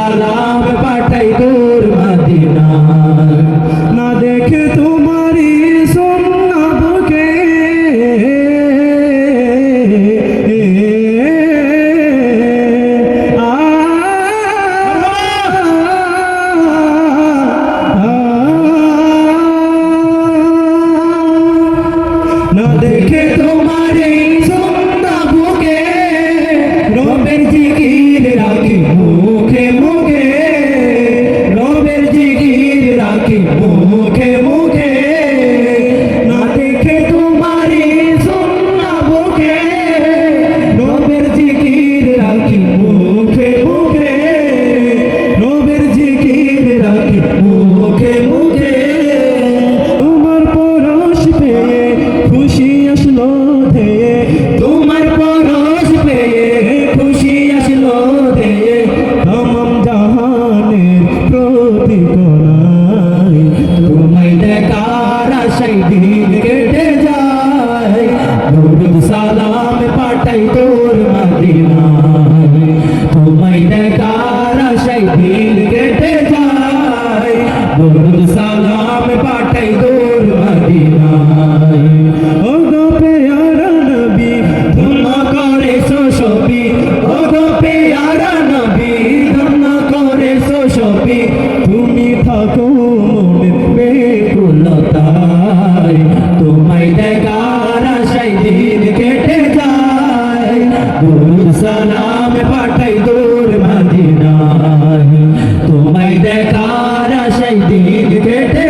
la la la. দে তোমার পরশ পেয়ে খুশি আসলো দে তমাম জাহানের প্রতি কোনায় তোমায় দেখার আশাই দিন কেটে যায়। নবী সালাম পাঠাই তোর মা কারা সেই দিন কেটে